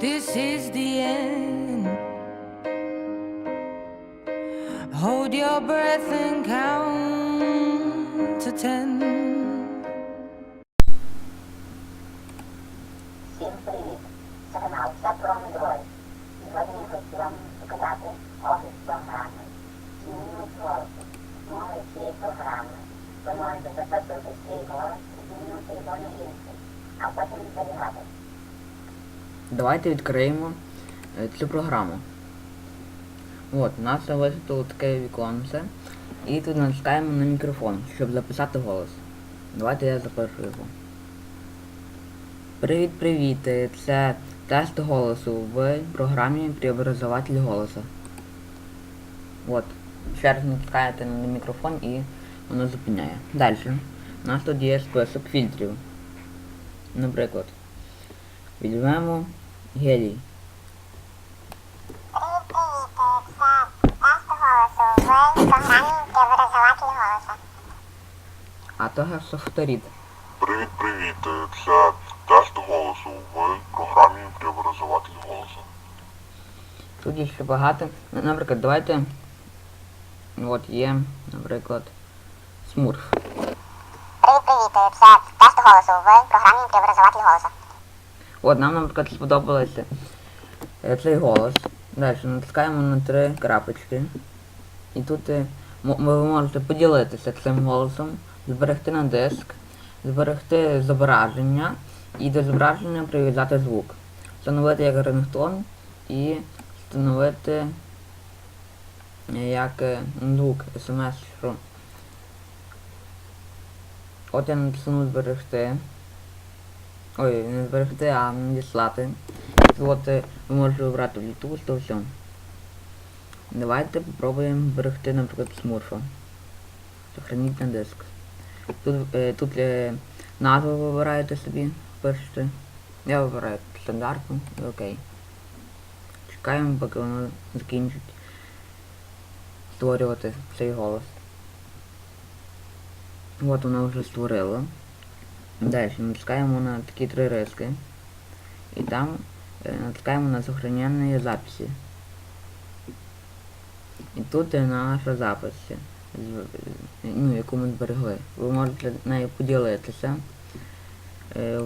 this is the end. Hold your breath and count to ten. Всім привіт! Це канал «Все про Android. Сьогодні я хочу вам показати офіс програми. Змінюють голосу. Мови цієї програми. Ви можете записувати свій голос і змінювати його на інший, а потім зберігати. Давайте відкриємо е, цю програму. От, у нас висвітло таке віконце. І тут натискаємо на мікрофон, щоб записати голос. Давайте я запишу його. Привіт-привіт! е, Це тест голосу в програмі Преобразователь голоса. От. Ще раз натискаєте на мікрофон і воно зупиняє. Далі. У нас тут є список фільтрів. Наприклад. Візьмемо гелій. А то софторід. Привіт, привіт. Це тест голосу в програмі Преобразователь голосу. Тут є ще багато. Ну, Наприклад, давайте. От є, наприклад, смурф. Привіт-привіт! Це тест голосу в програмі «Преобразователь голосу». От нам, наприклад, сподобалося е, цей голос. Далі натискаємо на три крапочки. І тут е, ви можете поділитися цим голосом, зберегти на диск, зберегти зображення і до зображення прив'язати звук. Встановити як рингтон і встановити е, як звук смс. От я натисну зберегти. Ой, не зберегти, а надіслати. От е, ви можете обрати Bluetooth, то все. Давайте попробуємо зберегти, наприклад, смурфа. Сохраніть на диск. Тут, е, тут е, назву вибираєте собі, пишете. Я вибираю стандартну і окей. Чекаємо, поки воно закінчить створювати цей голос. От воно вже створило. Далі натискаємо на такі три риски. І там е, натискаємо на сохраненные записи. І тут наша запис, ну, яку ми зберегли. Ви можете нею поділитися. Е,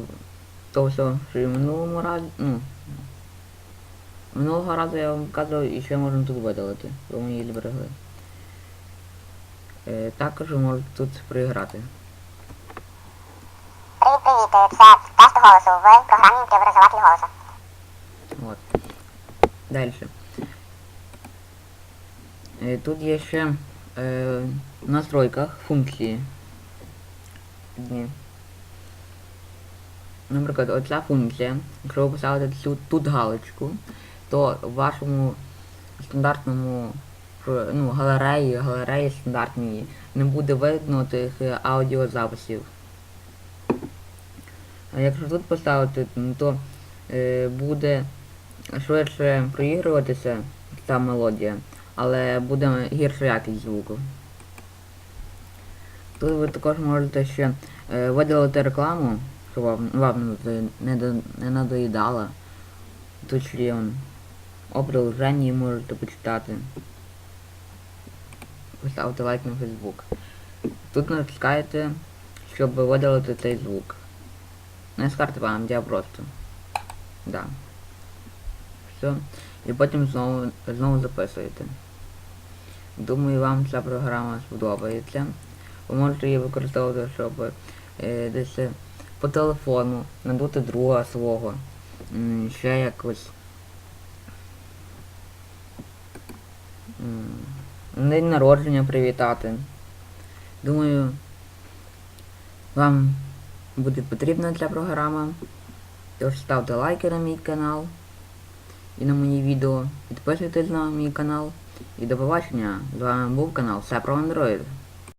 То все, що в минулому разі, ну, минулого разу я вам показував і ще можна тут видалити, бо ми її зберегли. Е, Також можете тут проіграти. Це тест голосу в програмі «Преобразователь голосу». Вот. Дальше. Е, Тут є ще е, в настройках функції. Одні. Наприклад, оця функція, якщо ви поставите цю тут галочку, то в вашому стандартному ну, галереї, галереї стандартній не буде видно тих е, аудіозаписів. А якщо тут поставити, то е, буде швидше проігруватися та мелодія, але буде гірша якість звуку. Тут ви також можете ще е, видалити рекламу, щоб вам, вам не, до- не надоїдала. Тут ще о приложенні можете почитати. Поставити лайк на Facebook. Тут натискаєте, щоб видалити цей звук. Не з карти вам, я просто. Да. Все. І потім знову, знову записуєте. Думаю, вам ця програма сподобається. Ви можете її використовувати, щоб е, десь е, по телефону надути друга свого. М, ще якось. М, День народження привітати. Думаю, вам буде потрібна для програма. Тож ставте лайки на мій канал і на мої відео. Підписуйтесь на мій канал. І до побачення. З вами був канал Все про Android.